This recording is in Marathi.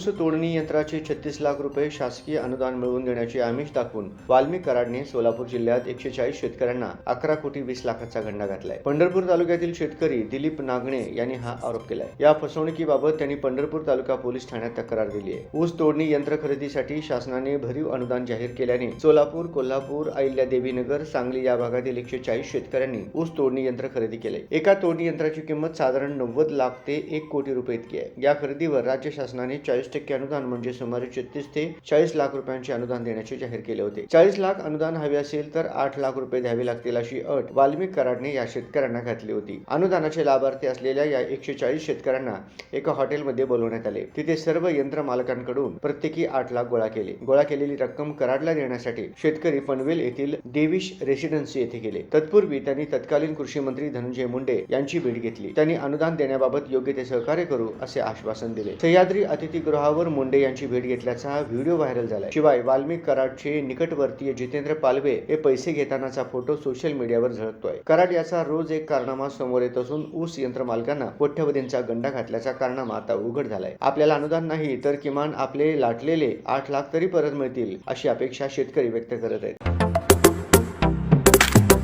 ऊस तोडणी यंत्राचे छत्तीस लाख रुपये शासकीय अनुदान मिळवून देण्याचे आमिष दाखवून वाल्मिक कराडने सोलापूर जिल्ह्यात एकशे चाळीस शेतकऱ्यांना अकरा कोटी वीस लाखाचा गंडा घातलाय. पंढरपूर तालुक्यातील शेतकरी दिलीप नागणे यांनी हा आरोप केलाय. या फसवणुकीबाबत त्यांनी पंढरपूर तालुका पोलीस ठाण्यात तक्रार दिली आहे ऊस तोडणी यंत्र खरेदीसाठी शासनाने भरीव अनुदान जाहीर केल्याने सोलापूर कोल्हापूर अहिल्यादेवीनगर सांगली या भागातील एकशे चाळीस शेतकऱ्यांनी ऊस तोडणी यंत्र खरेदी केले एका तोडणी यंत्राची किंमत साधारण नव्वद लाख ते एक कोटी रुपये इतकी आहे. या खरेदीवर राज्य शासनाने चाळीस टक्के अनुदान म्हणजे सुमारे छत्तीस ते चाळीस लाख रुपयांचे अनुदान देण्याचे जाहीर केले होते. चाळीस लाख अनुदान हवे असेल तर आठ लाख रुपये द्यावे लागतील अशी अट वाल्मिक कराडने या शेतकऱ्यांना घातली होती. अनुदानाचे लाभार्थी असलेल्या या एकशे चाळीस शेतकऱ्यांना एका हॉटेलमध्ये बोलवण्यात आले. तिथे सर्व यंत्र मालकांकडून प्रत्येकी आठ लाख गोळा केले. गोळा केलेली रक्कम कराडला देण्यासाठी शेतकरी पनवेल येथील देविश रेसिडेन्सी येथे गेले. तत्पूर्वी त्यांनी तत्कालीन कृषी मंत्री धनंजय मुंडे यांची भेट घेतली. त्यांनी अनुदान देण्याबाबत योग्य ते सहकार्य करू असे आश्वासन दिले. सह्याद्री अतिथीगृहावर मुंडे यांची भेट घेतल्याचा व्हिडिओ व्हायरल झाला शिवाय वाल्मिक कराडचे निकटवर्तीय जितेंद्र पालवे हे पैसे घेतानाचा फोटो सोशल मीडियावर झळकतोय. कराड याचा रोज एक कारनामा समोर येत असून ऊस यंत्र मालकांना कोट्यवधींचा गंडा घातल्याचा कारनामा आता उघड झालाय. आपल्याला अनुदान नाही तर किमान आपले लाटलेले आठ लाख तरी परत मिळतील अशी अपेक्षा शेतकरी व्यक्त करत आहेत.